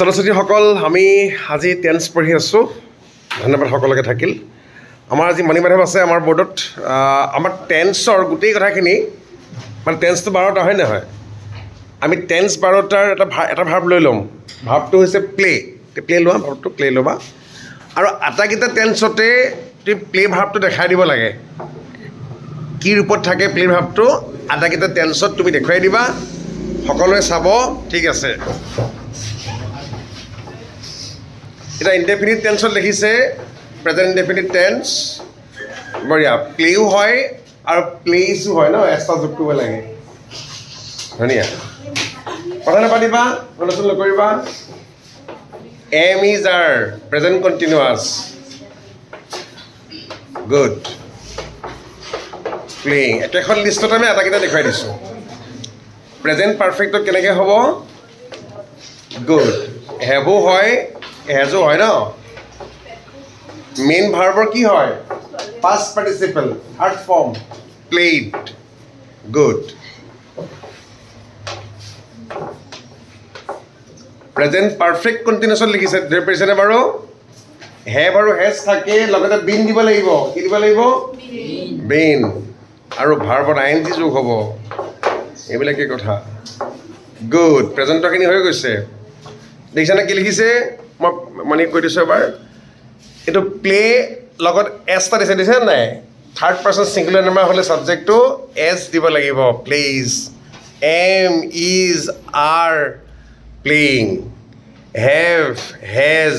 ছাত্ৰ ছাত্ৰীসকল আমি আজি টেন্স পঢ়ি আছোঁ। ধন্যবাদ সকলোকে থাকিল। আমাৰ আজি মণিমাধৱ আছে আমাৰ বৰ্ডত আমাৰ টেন্সৰ গোটেই কথাখিনি মানে টেন্সটো বাৰটা, হয় নহয়? আমি টেন্স বাৰটাৰ এটা ভা এটা ভাৱ লৈ ল'ম। ভাৱটো হৈছে প্লে প্লে লোৱা, ভাৱটো প্লে ল'বা। আৰু আটাইকেইটা টেন্সতে তুমি প্লে ভাৱটো দেখাই দিব লাগে। কি ৰূপত থাকে প্লে ভাৱটো, আটাইকেইটা টেন্সত তুমি দেখুৱাই দিবা। সকলোৱে চাব, ঠিক আছে। এতিয়া ইনডেফিনিট টেন্সত লিখিছে প্ৰেজেণ্ট ইনডেফিনিট টেন্স বঢ়িয়া। প্লেও হয় আৰু প্লেইছো হয় ন এক্সট্ৰা যোগ কৰিব লাগে। ধুনীয়া। কথা নাপাতিবা আলোচনা নকৰিবা। Am is are present continuous good playing একেখন লিষ্টত আমি আটাইকেইটা দেখুৱাই দিছোঁ। প্ৰেজেণ্ট পাৰফেক্টত কেনেকৈ হ'ব? গুড হেভো হয়। হেজো হয় ন? মেইন ভাৰ্বৰ কি হয়? Past participle third form played good present perfect কণ্টিনিউচত লিখিছে পাৰিছেনে বাৰু। হেভ আৰু হেজ থাকে, লগতে বিন দিব লাগিব। কি দিব লাগিব? বিন আৰু ভাৰ্বত আই এন জি যোগ হ'ব, এইবিলাকেই কথা। গুড প্ৰেজেণ্টৰখিনি হৈ গৈছে। দেখিছেনে কি লিখিছে? মই মানে কৈ দিছোঁ এবাৰ এইটো প্লে লগত এছ এটা দিছে দিছে নাই? থাৰ্ড পাৰ্চন ছিংগুলাৰ নাম্বাৰ হ'লে ছাবজেক্টটো এছ দিব লাগিব plays am is are playing have has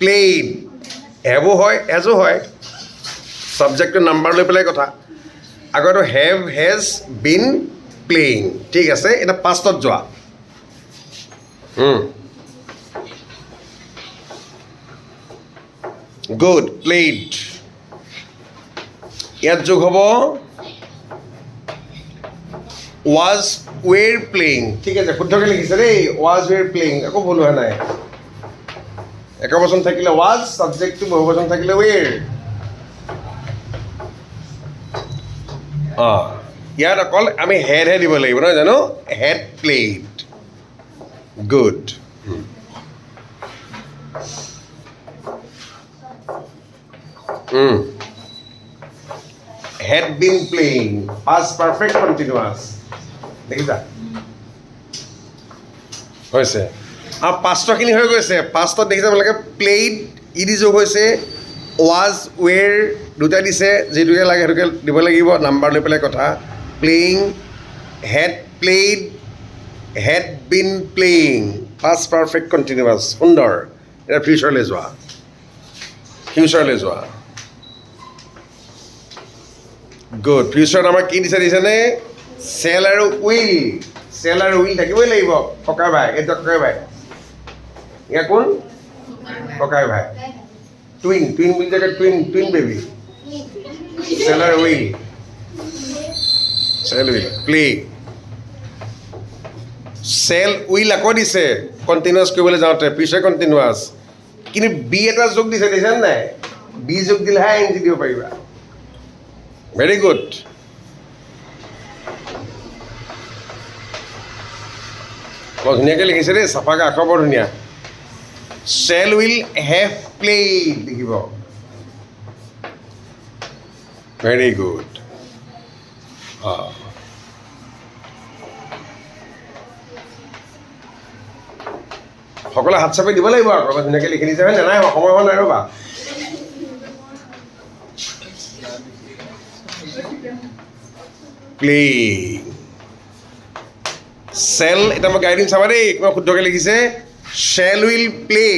played হেভো হয় হেজো হয়। ছাবজেক্টটো নাম্বাৰ লৈ পেলাই কথা। আগতো হেভ হেজ বিন প্লেইং ঠিক আছে এতিয়া পাষ্টত যোৱা। গুড প্লেইড ইয়াত যোগ হ'ব ৱাজ ৱেৰ প্লেইং ঠিক আছে, শুদ্ধকৈ লিখিছে দেই ৱাজ ৱেৰ প্লেইং একো ভুল হোৱা নাই। একবচন থাকিলে ৱাজ ছাবজেক্টটো বহুবচন থাকিলে ৱেৰ অঁ ইয়াত অকল আমি হেডহে দিব লাগিব, নহয় জানো? Had played good had been playing past perfect continuous দেখিছা হৈছে আৰু পাষ্টৰখিনি হৈ গৈছে পাষ্টত দেখিছে আপোনালোকে প্লেইড ই দি যোগ হৈছে ৱাজ ৱেৰ দুটা দিছে যিটোকে লাগে সেইটোকে দিব লাগিব নাম্বাৰ লৈ পেলাই কথা playing had played had been playing past perfect continuous সুন্দৰ এতিয়া ফিউচাৰলৈ যোৱা ফিউচাৰলৈ যোৱা গুড ফিউচাৰত আমাৰ কি দিছে দিছেনে চেল আৰু উইল চেল আৰু উইল থাকিবই লাগিব ককাই ভাই এইটো ককাই ভাই। এয়া কোন? ককাই ভাই। টুইন টুইন বুলি থাকে টুইন টুইন বেবি চেল আৰু উইল চেল উইল প্লে চেল উইল আকৌ দিছে। কণ্টিনিউৱাছ কৰিবলৈ যাওঁতে ফিউচাৰ কণ্টিনিউৱাছ কিন্তু বি এটা যোগ দিছে দিছেনে নাই? বি যোগ দিলেহে এন জি দিব পাৰিবা। ভেৰি গুড বৰ ধুনীয়াকৈ লিখিছে দেই চাফাকৈ আখৰ বৰ ধুনীয়া। চেল উইল হেভ প্লেইড লিখিব। ভেৰি গুড সকলোৱে হাত চাপি দিব লাগিব আকৌ ধুনীয়াকৈ লিখি দিছে হয় নে নাই? সময় হোৱা নাই ৰ'বা? প্লেইং চেল এতিয়া মই গাই চাবা দেই কিমান শুদ্ধকৈ লিখিছে shall will play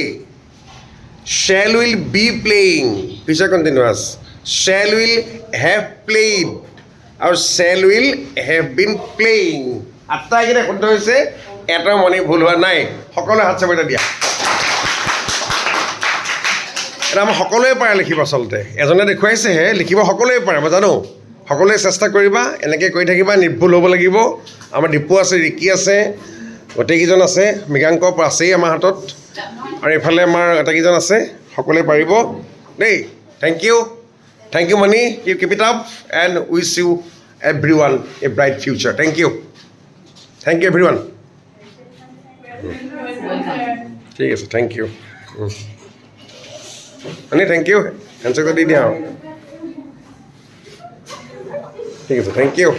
shall will be playing future continuous shall will have played আৰু shall will have been playing আটাইকেইটা শুদ্ধ হৈছে এটাও মনে ভুল হোৱা নাই। সকলোৱে হাত চাপি এটা দিয়া। এটা আমাৰ সকলোৱে পাৰে লিখিব আচলতে। এজনে দেখুৱাইছেহে, লিখিব সকলোৱে পাৰে, মই জানো। সকলোৱে চেষ্টা কৰিবা, এনেকৈ কৰি থাকিবা, নিৰ্ভুল হ'ব লাগিব। আমাৰ দীপু আছে, ৰিকি আছে, গোটেইকেইজন আছে, মৃগাংক আছেই আমাৰ হাতত। আৰু এইফালে আমাৰ আটাইকেইজন আছে, সকলোৱে পাৰিব। দেই thank you thank you Moni you keep it up and wish you everyone a bright future thank you thank you everyone ঠিক আছে থেংক ইউ মানে থেংক ইউ হেণ্ডশ্বেকটো দি দিয়া। আৰু ঠিক আছে থেংক ইউ